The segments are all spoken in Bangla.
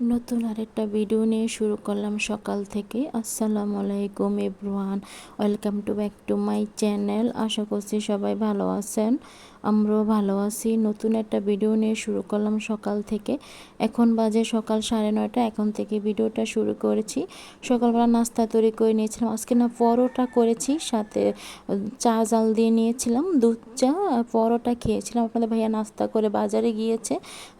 নতুন আরেকটা ভিডিও নিয়ে শুরু করলাম সকাল থেকে। আসসালামু আলাইকুম everyone. Welcome to back to my channel. আশা করছি সবাই ভালো আছেন। আমরাও ভালো আছি। নতুন একটা ভিডিও নিয়ে শুরু করলাম সকাল থেকে। এখন বাজে সকাল সাড়ে নয়টা। এখন থেকে ভিডিওটা শুরু করেছি। সকালবেলা নাস্তা তৈরি করে নিয়েছিলাম। আজকে না পরোটা করেছি, সাথে চা জাল দিয়ে নিয়েছিলাম, দুধ চা পরোটা খেয়েছিলাম। আপনাদের ভাইয়া নাস্তা করে বাজারে গিয়েছে।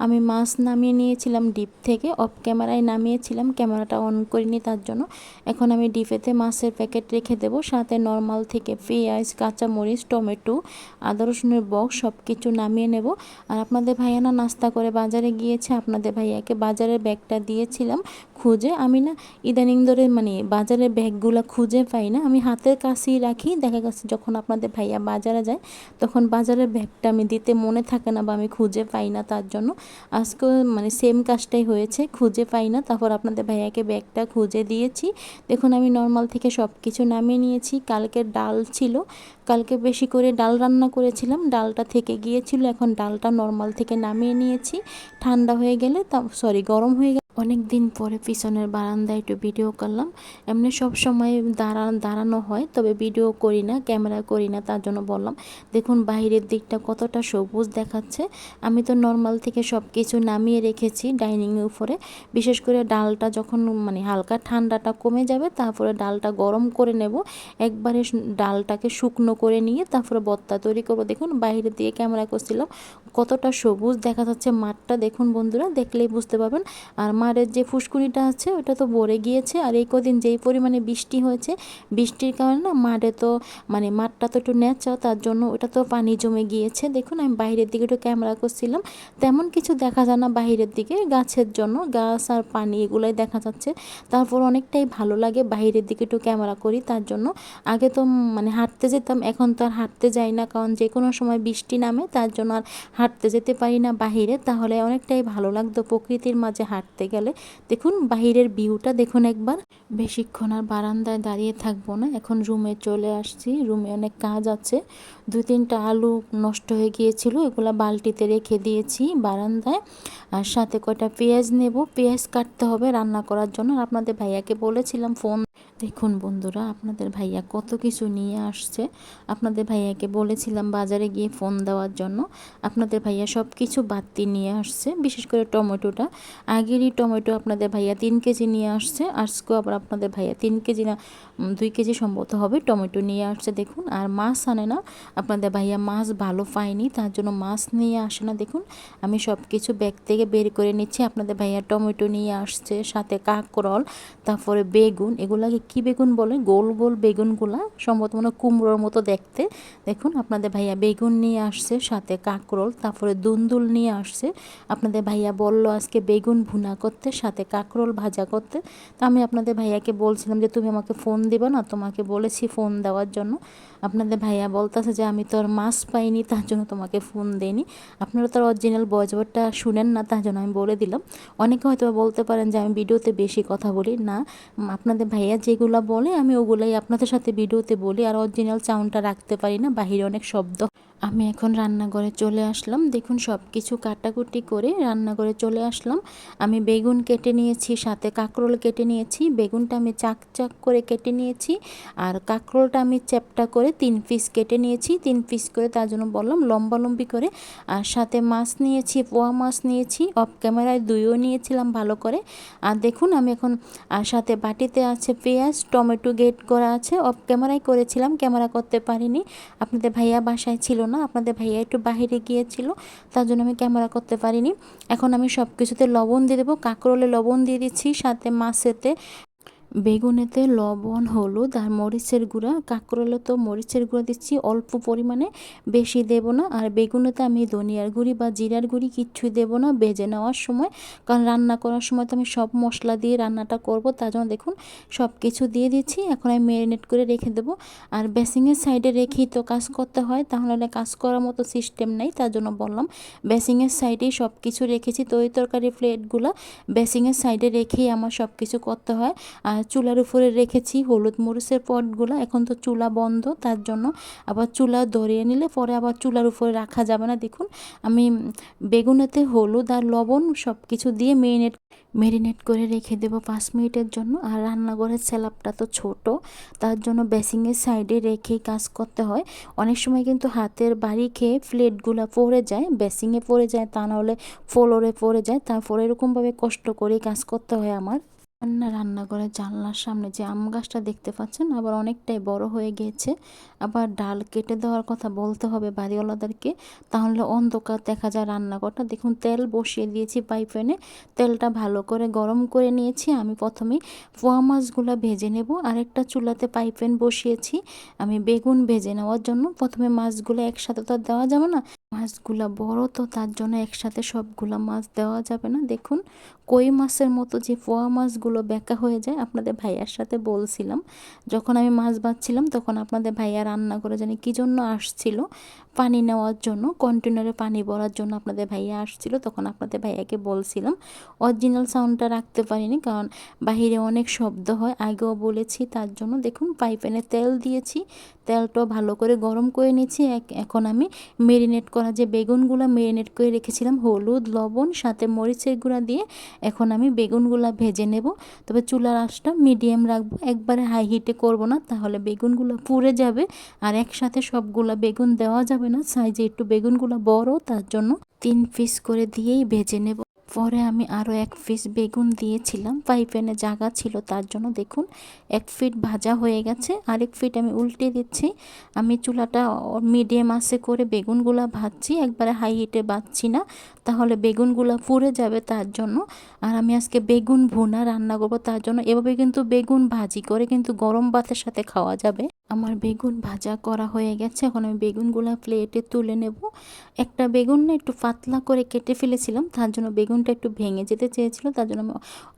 আমি মাছ নামিয়ে নিয়েছিলাম ডিপ থেকে। অফ ক্যামেরায় নামিয়েছিলাম। ক্যামেরাটা অন করিনি তার জন্য। এখন আমি ডিপেতে মাছের প্যাকেট রেখে দেবো। সাথে নর্মাল থেকে পেঁয়াজ, কাঁচামরিচ, টমেটো, আদা রসুনের বক্স সব কিছু নামিয়ে নেব। আর আপনাদের ভাইয়া না নাস্তা করে বাজারে গিয়েছে, আপনাদের ভাইয়াকে বাজারের ব্যাগটা দিয়েছিলাম খুঁজে। আমি না ইদানিং ধরে মানে বাজারের ব্যাগগুলো খুঁজে পাই না। আমি হাতের কাছেই রাখি। দেখা গেছে যখন আপনাদের ভাইয়া বাজারে যায়, তখন বাজারের ব্যাগটা আমি দিতে মনে থাকে না বা আমি খুঁজে পাই না তার জন্য। আজকেও মানে সেম কাজটাই হয়েছে, খুঁজে পাই না। তারপর আপনাদের ভাইয়াকে ব্যাগটা খুঁজে দিয়েছি। দেখুন, আমি নর্মাল থেকে সব কিছু নামিয়ে নিয়েছি। কালকে ডাল ছিল কালকে বেশি করে ডাল রান্না করেছিলাম। ডালটা থেকে গিয়েছিল, এখন ডালটা নর্মাল থেকে নামিয়ে নিয়েছি। ঠান্ডা হয়ে গেলে সরি গরম হয়ে গেলে অনেক দিন পরে পিছনের বারান্দায় একটু ভিডিও করলাম। এমনি সব সময় দাঁড়া, দাঁড়ানো হয়, তবে ভিডিও করি না ক্যামেরা করি না, তার জন্য বললাম, দেখুন, বাইরের দিকটা কতটা সবুজ দেখাচ্ছে। আমি তো নর্মাল থেকে সব কিছু নামিয়ে রেখেছি ডাইনিংয়ের উপরে। বিশেষ করে ডালটা যখন মানে হালকা ঠান্ডাটা কমে যাবে, তারপরে ডালটা গরম করে নেব। একবারে ডালটাকে শুকনো করে নিয়ে তারপরে বত্তা তৈরি করব। দেখুন বাইরে দিয়ে ক্যামেরা করছিলাম, কতটা সবুজ দেখা যাচ্ছে মাঠটা। দেখুন বন্ধুরা, দেখলেই বুঝতে পারবেন। আর মাঠের যে ফুসকুনিটা আছে ওটা তো ভরে গিয়েছে। আর এই কদিন যেই পরিমাণে বৃষ্টি হয়েছে, বৃষ্টির কারণে না মাঠে তো মানে মাঠটা তো একটু ন্যাচা, তার জন্য ওটা তো পানি জমে গিয়েছে। দেখুন, আমি বাইরের দিকে একটু ক্যামেরা করছিলাম, তেমন কিছু দেখা যায় না বাইরের দিকে, গাছের জন্য গাছ আর পানি এগুলোই দেখা যাচ্ছে। তারপর অনেকটাই ভালো লাগে বাইরের দিকে একটু ক্যামেরা করি, তার জন্য। আগে তো মানে হাঁটতে যেতাম, এখন তো আর হাঁটতে যাই না, কারণ যে কোনো সময় বৃষ্টি নামে, তার জন্য আর হাঁটতে যেতে পারি না বাহিরে তাহলে অনেকটাই ভালো লাগতো প্রকৃতির মাঝে হাঁটতে গেলে। দেখুন, বাহিরের ভিউটা দেখুন একবার। বেশিক্ষণ আর বারান্দায় দাঁড়িয়ে থাকব না। এখন রুমে চলে আসছি। রুমে অনেক কাজ আছে। দু তিনটা আলু নষ্ট হয়ে গিয়েছিল, এগুলো বালতিতে রেখে দিয়েছি বারান্দায়। আর সাথে কয়টা পেঁয়াজ নেব। পেঁয়াজ কাটতে হবে রান্না করার জন্য। আপনাদের ভাইয়াকে বলেছিলাম, ফোন দেখুন বন্ধুরা, আপনাদের ভাইয়া কত কিছু নিয়ে আসছে। আপনাদের ভাইয়াকে বলেছিলাম বাজারে গিয়ে ফোন দেওয়ার জন্য। আপনাদের ভাইয়া সব কিছু বাতি নিয়ে আসছে, বিশেষ করে টমেটোটা। আগেরই টমেটো আপনাদের ভাইয়া তিন কেজি নিয়ে আসছে, আজকেও আবার আপনাদের ভাইয়া তিন কেজি না দুই কেজি সম্ভবত হবে টমেটো নিয়ে আসছে, দেখুন। আর মাছ আনে না, আপনাদের ভাইয়া মাছ ভালো পায়নি, তার জন্য মাছ নিয়ে আসে না, দেখুন। আমি সব কিছু ব্যাগ থেকে বের করে নিচ্ছি, আপনাদের ভাইয়া টমেটো নিয়ে আসছে, সাথে কাঁকরল, তারপরে বেগুন, এগুলাকে কি বেগুন বলে? গোল গোল বেগুনগুলা, সম্ভবত মনে কুমড়োর মতো দেখতে। দেখুন, আপনাদের ভাইয়া বেগুন নিয়ে আসছে, সাথে কাঁকরোল, তারপরে দুন্দুল নিয়ে আসছে। আপনাদের ভাইয়া বলল আজকে বেগুন ভুনা করতে, সাথে কাঁকরোল ভাজা করতে। তো আমি আপনাদের ভাইয়াকে বলছিলাম যে, তুমি আমাকে ফোন দিবা না? তোমাকে বলেছি ফোন দেওয়ার জন্য। আপনাদের ভাইয়া বলতেছে যে, আমি তো আর মাছ পাইনি, তার জন্য তোমাকে ফোন দেইনি। আপনারা তো অরিজিনাল বয়সবারটা শুনেন না, তার জন্য আমি বলে দিলাম। অনেকে হয়তো বলতে পারেন যে, আমি ভিডিওতে বেশি কথা বলি। না, আপনাদের ভাইয়া যেগুলো বলে, আমি ওগুলাই আপনাদের সাথে ভিডিওতে বলি। আর অরিজিনাল চাউনটা রাখতে পারি না, বাহিরে অনেক শব্দ। আমি এখন রান্নাঘরে চলে আসলাম। দেখুন সব কিছু কাটাকুটি করে রান্নাঘরে চলে আসলাম। আমি বেগুন কেটে নিয়েছি, সাথে কাঁকরোল কেটে নিয়েছি। বেগুনটা আমি চাক চাক করে কেটে নিয়েছি। আর কাঁকরোলটা আমি চ্যাপটা করে তিন পিস কেটে নিয়েছি। তিন পিস করে তার জন্য বললাম লম্বালম্বি করে। আর সাথে মাছ নিয়েছি, পোয়া মাছ নিয়েছি। অফ ক্যামেরায় দুইও নিয়েছিলাম ভালো করে। আর দেখুন, আমি এখন, আর সাথে বাটিতে আছে পেঁয়াজ টমেটো গেট করা আছে। অফ ক্যামেরায় করেছিলাম ক্যামেরা করতে পারিনি। আপনাদের ভাইয়া বাসায় ছিল না, আপনাদের ভাইয়া একটু বাহিরে গিয়েছিল, তার জন্য আমি ক্যামেরা করতে পারিনি। এখন আমি সব কিছুতে লবণ দিয়ে দেবো। কাঁকরোলে লবণ দিয়ে দিচ্ছি, সাথে মাছেতে। বেগুনেতে লবণ, হলুদ আর মরিচের গুঁড়া। কাঁকরোলে তো মরিচের গুঁড়া দিচ্ছি, অল্প পরিমাণে। বেশি দেব না। আর বেগুনেতে আমি ধনিয়ার গুঁড়ি বা জিরার গুঁড়ি কিচ্ছুই দেব না বেজে নেওয়ার সময়। কারণ রান্না করার সময় তো আমি সব মশলা দিয়ে রান্নাটা করব, তার জন্য দেখুন সব কিছু দিয়ে দিচ্ছি। এখন আমি ম্যারিনেট করে রেখে দেবো। আর বেসিংয়ের সাইডে রেখেই তো কাজ করতে হয়, তাহলে কাজ করার মতো সিস্টেম নেই, তার জন্য বললাম। বেসিংয়ের সাইডেই সব কিছু রেখেছি, তরি তরকারি প্লেটগুলো। বেসিংয়ের সাইডে রেখেই আমার সব কিছু করতে হয়। আর চুলার উপরে রেখেছি হলুদ মরিচের পটগুলো। এখন তো চুলা বন্ধ, তার জন্য আবার চুলা ধরিয়ে নিলে পরে আবার চুলার উপরে রাখা যাবে না। দেখুন, আমি বেগুনেতে হলুদ আর লবণ সব কিছু দিয়ে মেরিনেট মেরিনেট করে রেখে দেবো পাঁচ মিনিটের জন্য। আর রান্নাঘরের স্যালাপটা তো ছোট, তার জন্য বেসিংয়ের সাইডে রেখেই কাজ করতে হয়। অনেক সময় কিন্তু হাতের বাড়ি খেয়ে প্লেটগুলো পড়ে যায়, বেসিংয়ে পড়ে যায়, তা নাহলে ফ্লোরে পড়ে যায়। তারপর এরকমভাবে কষ্ট করেই কাজ করতে হয় আমার। রান্নাঘরের জানলার সামনে যে আম গাছটা দেখতে পাচ্ছেন, আবার অনেকটাই বড় হয়ে গিয়েছে। আবার ডাল কেটে দেওয়ার কথা বলতে হবে বাড়িওয়ালাদেরকে। তাহলে অন্ধকার দেখা যায় রান্নাঘরটা। দেখুন, তেল বসিয়ে দিয়েছি পাইপেনে। তেলটা ভালো করে গরম করে নিয়েছি। আমি প্রথমে পোয়া মাছগুলো ভেজে নেব। আরেকটা চুলাতে পাইপেন বসিয়েছি। আমি বেগুন ভেজে নেওয়ার জন্য প্রথমে মাছগুলো একসাথে তো দেওয়া যাবে না। মাছগুলা বড়, তো তার জন্য একসাথে সবগুলা মাছ দেওয়া যাবে না। দেখুন, কই মাছের মতো যে পোয়া মাছগুলো বেঁকা হয়ে যায়, আপনাদের ভাইয়ার সাথে বলছিলাম। যখন আমি মাছ বাঁচছিলাম, তখন আপনাদের ভাইয়া রান্না করে জানি কী জন্য আসছিল, পানি নেওয়ার জন্য কন্টেনারে পানি ভরার জন্য আপনাদের ভাইয়া আসছিল, তখন আপনাদের ভাইয়াকে বলছিলাম। অরিজিনাল সাউন্ডটা রাখতে পারিনি, কারণ বাহিরে অনেক শব্দ হয়, আগেও বলেছি তার জন্য। দেখুন পাইপেনে তেল দিয়েছি তেলটা ভালো করে গরম করে নিয়েছি এখন আমি মেরিনেট করা যে বেগুনগুলো মেরিনেট করে রেখেছিলাম, হলুদ, লবণ, সাথে মরিচের গুঁড়া দিয়ে এখন আমি বেগুনগুলো ভেজে নেব। তবে চুলার আঁচটা মিডিয়াম রাখব, একবারে হাই হিটে করব না, তাহলে বেগুনগুলো পুড়ে যাবে। আর একসাথে সবগুলো বেগুন দেওয়া যাবে না সাইজে একটু বেগুনগুলো বড়, তার জন্য তিন পিস করে দিয়েই ভেজে নেব। পরে আমি আরও এক পিস বেগুন দিয়েছিলাম। পাইপেনে জাগা ছিল, তার জন্য দেখুন, এক ফিট ভাজা হয়ে গেছে। আরেক ফিট আমি উল্টে দিচ্ছি। আমি চুলাটা মিডিয়াম আসে করে বেগুনগুলা ভাজছি। একবারে হাই হিটে বাজছি না, তাহলে বেগুনগুলা পুড়ে যাবে তার জন্য। আর আমি আজকে বেগুন ভুনা রান্না করব তার জন্য। এভাবে কিন্তু বেগুন ভাজি করে কিন্তু গরম ভাতের সাথে খাওয়া যাবে। আমার বেগুন ভাজা করা হয়ে গেছে। এখন আমি বেগুনগুলো প্লেটে তুলে নেব। একটা বেগুন না একটু পাতলা করে কেটে ফেলেছিলাম, তার জন্য বেগুনটা একটু ভেঙে যেতে চেয়েছিল, তার জন্য আমি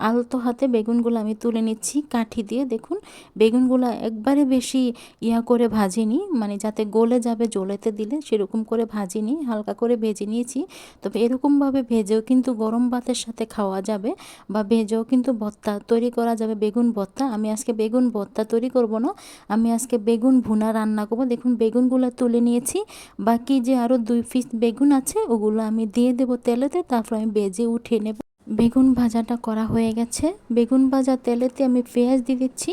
আলতো হাতে বেগুনগুলো আমি তুলে নিচ্ছি কাঠি দিয়ে। দেখুন, বেগুনগুলো একবারে বেশি ইয়া করে ভাজিনি মানে যাতে গলে যাবে জলেতে দিলে সেরকম করে ভাজিনি, হালকা করে ভেজে নিয়েছি। তবে এরকমভাবে ভেজেও কিন্তু গরম ভাতের সাথে খাওয়া যাবে বা ভেজেও কিন্তু ভর্তা তৈরি করা যাবে, বেগুন ভর্তা। আমি আজকে বেগুন ভর্তা তৈরি করব না, আমি আজকে বেগুন ভুনা রান্না করব। দেখুন, বেগুনগুলো তুলে নিয়েছি। বাকি যে আরও দুই পিস বেগুন আছে, ওগুলো আমি দিয়ে দেবো তেলেতে, তারপর আমি বেজে উঠিয়ে নেব। বেগুন ভাজাটা করা হয়ে গেছে। বেগুন ভাজা তেলেতে আমি পেঁয়াজ দিয়ে দিচ্ছি।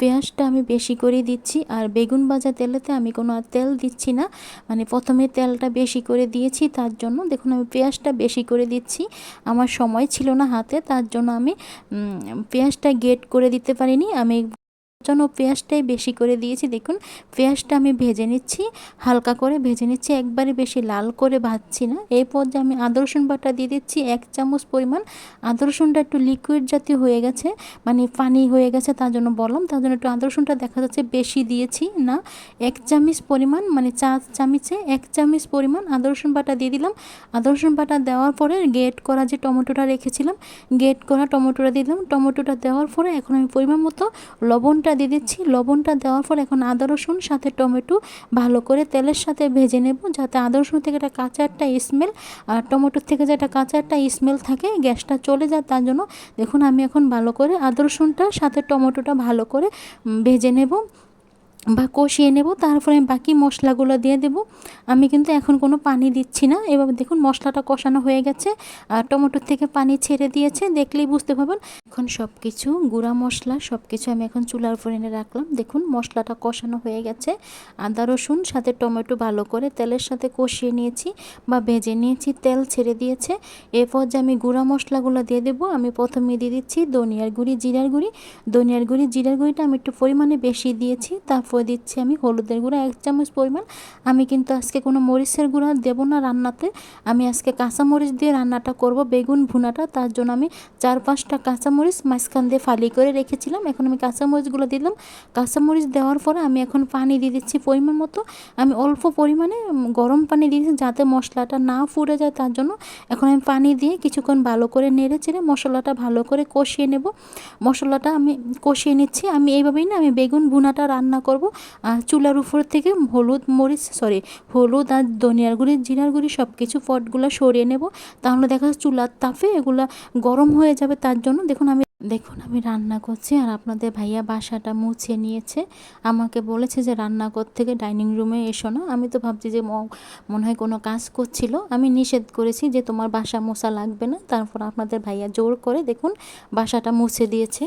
পেঁয়াজটা আমি বেশি করে দিচ্ছি, আর বেগুন ভাজা তেলেতে আমি কোনো আর তেল দিচ্ছি না। মানে প্রথমে তেলটা বেশি করে দিয়েছি, তার জন্য দেখুন, আমি পেঁয়াজটা বেশি করে দিচ্ছি। আমার সময় ছিল না হাতে, তার জন্য আমি পেঁয়াজটা গেট করে দিতে পারিনি। আমি জন্য পেঁয়াজটাই বেশি করে দিয়েছি। দেখুন, পেঁয়াজটা আমি ভেজে নিচ্ছি, হালকা করে ভেজে নিচ্ছি, একবারে বেশি লাল করে ভাজছি না। এই পর্যায়ে আমি আদা, রসুন বাটা দিয়ে দিচ্ছি, এক চামচ পরিমাণ। আদা, রসুনটা একটু লিকুইড জাতীয় হয়ে গেছে মানে পানি হয়ে গেছে তার জন্য বললাম। তার জন্য একটু আদা, রসুনটা দেখা যাচ্ছে বেশি দিয়েছি না। এক চামচ পরিমাণ মানে চা চামচে এক চামচ পরিমাণ আদা, রসুন বাটা দিয়ে দিলাম। আদা, রসুন বাটা দেওয়ার পরে গেট করা যে টমেটোটা রেখেছিলাম গেট করা টমেটোটা দিয়ে দিলাম। টমেটোটা দেওয়ার পরে এখন আমি পরিমাণ মতো লবণটা লবণটা দিয়ে দিচ্ছি। লবণটা দেওয়ার পর এখন আদা, রসুন, সাথে টমেটো ভালো করে তেলের সাথে ভেজে নেব যাতে আদা, রসুন থেকে একটা কাঁচা একটা স্মেল আর টমেটোর থেকে যে একটা কাঁচা একটা স্মেল থাকে গ্যাসটা চলে যায় তার জন্য দেখুন আমি এখন ভালো করে আদা, রসুনটা সাথে টমেটোটা ভালো করে ভেজে নেব। বা কষিয়ে নেব, তারপরে আমি বাকি মশলাগুলো দিয়ে দেব। আমি কিন্তু এখন কোনো পানি দিচ্ছি না। এভাবে দেখুন মশলাটা কষানো হয়ে গেছে আর টমেটোর থেকে পানি ছেড়ে দিয়েছে। দেখলেই বুঝতে পারবেন। এখন সব কিছু গুঁড়া মশলা সব কিছু আমি এখন চুলার উপর এনে রাখলাম। দেখুন মশলাটা কষানো হয়ে গেছে। আদা, রসুন, সাথে টমেটো ভালো করে তেলের সাথে কষিয়ে নিয়েছি বা ভেজে নিয়েছি। তেল ছেড়ে দিয়েছে। এরপর যে আমি গুঁড়া মশলাগুলো দিয়ে দেবো, আমি প্রথমে দিয়ে দিচ্ছি ধনিয়ার গুঁড়ি, জিরার গুঁড়ি। ধনিয়ার গুঁড়ি, জিরার গুঁড়িটা আমি একটু পরিমাণে বেশি দিয়েছি। তারপর তারপর দিচ্ছি আমি হলুদের গুঁড়া, এক চামচ পরিমাণ। আমি কিন্তু আজকে কোনো মরিচের গুঁড়া দেবো না রান্নাতে। আমি আজকে কাঁচামরিচ দিয়ে রান্নাটা করব, বেগুন ভুনাটা। তার জন্য আমি চার পাঁচটা কাঁচামরিচ মাঝখান দিয়ে ফালি করে রেখেছিলাম। এখন আমি কাঁচামরিচগুলো দিলাম। কাঁচামরিচ দেওয়ার পরে আমি এখন পানি দিয়ে দিচ্ছি পরিমাণ মতো। আমি অল্প পরিমাণে গরম পানি দিয়েছি যাতে মশলাটা না ফুটে যায় তার জন্য। এখন আমি পানি দিয়ে কিছুক্ষণ ভালো করে নেড়ে চেড়ে মশলাটা ভালো করে কষিয়ে নেব। মশলাটা আমি কষিয়ে নিচ্ছি। আমি এইভাবেই না, আমি বেগুন ভুনাটা রান্না করব। করব চুলার উপর থেকে হলুদ মরিচ সরি হলুদ আর ধনিয়ার গুঁড়ি, জিরার গুঁড়ি সব কিছু পটগুলো সরিয়ে নেব। তাহলে দেখা চুলার তাপে এগুলা গরম হয়ে যাবে, তার জন্য দেখুন আমি দেখুন আমি রান্না করছি আর আপনাদের ভাইয়া বাসাটা মুছে নিয়েছে। আমাকে বলেছে যে রান্না রান্নাঘর থেকে ডাইনিং রুমে এসো না। আমি তো ভাবছি যে মনে হয় কোনো কাজ করছিল। আমি নিষেধ করেছি যে তোমার বাসা মোছা লাগবে না। তারপর আপনাদের ভাইয়া জোর করে দেখুন বাসাটা মুছে দিয়েছে।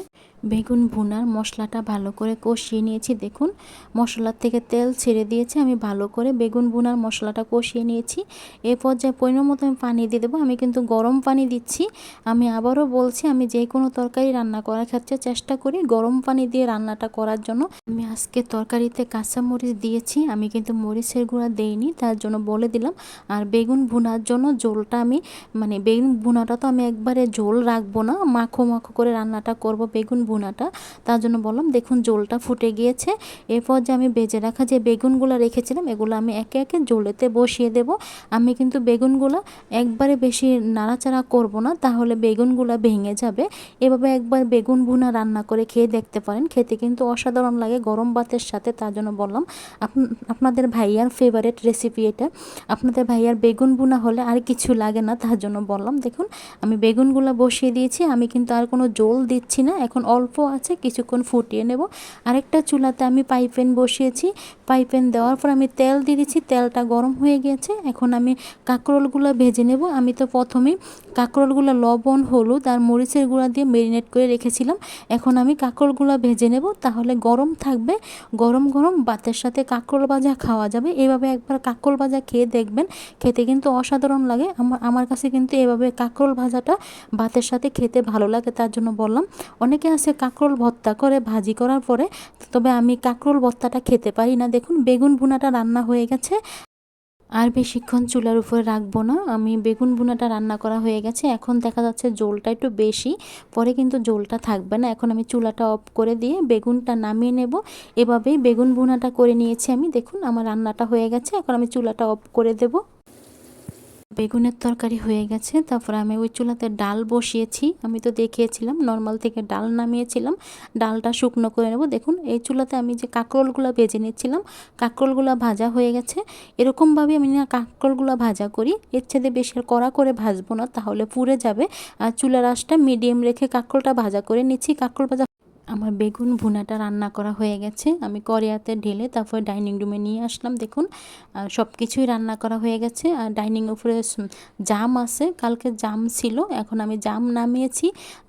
বেগুন ভুনার মশলাটা ভালো করে কষিয়ে নিয়েছি। দেখুন, মশলার থেকে তেল ছেড়ে দিয়েছে, আমি ভালো করে বেগুন ভুনার মশলাটা কষিয়ে নিয়েছি। এ পর্যায়ে পরিমাণ মতো আমি পানি দিয়ে দেবো, আমি কিন্তু গরম পানি দিচ্ছি। আমি আবারও বলছি, আমি যে কোনো তরকারি রান্না করার ক্ষেত্রে চেষ্টা করি গরম পানি দিয়ে রান্নাটা করার জন্য। আমি আজকে তরকারিতে কাঁচা মরিচ দিয়েছি, আমি কিন্তু মরিচের গুঁড়া দেইনি, তার জন্য বলে দিলাম। আর বেগুন ভুনার জন্য ঝোলটা আমি মানে বেগুন ভুনাটা তো আমি একবারে ঝোল রাখব না, মাখো মাখো করে রান্নাটা করব বেগুন ভুনাটা, তার জন্য বললাম, দেখুন ঝোলটা ফুটে গিয়েছে। এরপর যে আমি বেজে রাখা যে বেগুনগুলো রেখেছিলাম, এগুলো আমি একে একে জোলেতে বসিয়ে দেব। আমি কিন্তু বেগুনগুলো একবারে বেশি নাড়াচাড়া করব না, তাহলে বেগুনগুলো ভেঙে যাবে। এভাবে একবার বেগুন ভুনা রান্না করে খেয়ে দেখতে পারেন। খেতে কিন্তু অসাধারণ লাগে, গরম ভাতের সাথে। তার জন্য বললাম, আপ- আপনাদের ভাইয়ার ফেভারেট রেসিপি এটা। আপনাদের ভাইয়ার বেগুন ভুনা হলে আর কিছু লাগে না। তার জন্য বললাম, দেখুন, আমি বেগুনগুলো বসিয়ে দিয়েছি। আমি কিন্তু আর কোনো জল দিচ্ছি না। এখন অল্প আছে, কিছুক্ষণ ফুটিয়ে নেব। আরেকটা চুলাতে আমি পাইপেন বসিয়েছি। পাইপেন দেওয়ার পর আমি তেল দিয়ে দিচ্ছি, তেলটা গরম হয়ে গেছে। এখন আমি কাঁকরোলগুলো ভেজে নেব। আমি তো প্রথমেই কাঁকরোলগুলো লবণ, হলুদ আর মরিচের গুঁড়া দিয়ে মেরিনেট করে রেখেছিলাম। এখন আমি কাঁকরোলগুলো ভেজে নেব। তাহলে গরম থাকবে। গরম গরম ভাতের সাথে কাঁকরোল ভাজা খাওয়া যাবে। এভাবে একবার কাঁকরোল ভাজা খেয়ে দেখবেন। খেতে কিন্তু অসাধারণ লাগে। আমার আমার কাছে কিন্তু এভাবে কাঁকরোল ভাজাটা ভাতের সাথে খেতে ভালো লাগে, তার জন্য বললাম। অনেকে আছে কাঁকরোল ভর্তা করে ভাজি করার পরে তবে আমি কাঁকরোল ভর্তাটা খেতে পারি না। দেখুন, বেগুন ভুনাটা রান্না হয়ে গেছে। আর বেশিক্ষণ চুলার উপরে রাখব না। আমি বেগুন ভুনাটা রান্না করা হয়ে গেছে। এখন দেখা যাচ্ছে জোলটা একটু বেশি। পরে কিন্তু জোলটা থাকবে না। এখন আমি চুলাটা অফ করে দিয়ে বেগুনটা নামিয়ে নেব। এভাবেই বেগুন ভুনাটা করে নিয়েছি আমি। দেখুন, আমার রান্নাটা হয়ে গেছে। এখন আমি চুলাটা অফ করে দেবো। বেগুনের তরকারি হয়ে গেছে, তারপর আমি ওই চুলাতে ডাল বসিয়েছি। আমি তো দেখিয়েছিলাম, নর্মাল থেকে ডাল নামিয়েছিলাম। ডালটা শুকনো করে নেব। দেখুন, এই চুলাতে আমি যে কাঁকরোলগুলো ভেজে নিচ্ছিলাম, কাঁকরোলগুলো ভাজা হয়ে গেছে। এরকমভাবে আমি না কাঁকরোলগুলো ভাজা করি। এর ছেদে বেশি কড়া করে ভাজবো না, তাহলে পুড়ে যাবে। আর চুলার আঁচটা মিডিয়াম রেখে কাঁকরোলটা ভাজা করে নিচ্ছি। কাঁকরোল ভাজা আমার বেগুন ভুনাটা রান্না করা হয়ে গেছে। আমি করিয়াতে ঢেলে তারপরে ডাইনিং রুমে নিয়ে আসলাম, দেখুন। সব কিছুই রান্না করা হয়ে গেছে। আর ডাইনিং উপরে জাম আছে। কালকে জাম ছিল, এখন আমি জাম নামিয়েছি।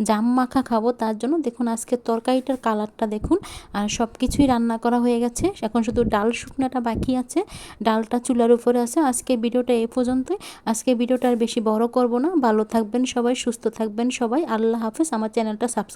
জাম মাখা খাব তার জন্য। দেখুন, আজকে তরকারিটার কালারটা দেখুন। আর সব কিছুই রান্না করা হয়ে গেছে। এখন শুধু ডাল শুকনাটা বাকি আছে। ডালটা চুলার উপরে আছে। আজকে ভিডিওটা এ পর্যন্তই। আজকে ভিডিওটা আর বেশি বড় করব না। ভালো থাকবেন সবাই, সুস্থ থাকবেন সবাই। আল্লাহ হাফেজ। আমার চ্যানেলটা সাবস্ক্রাইব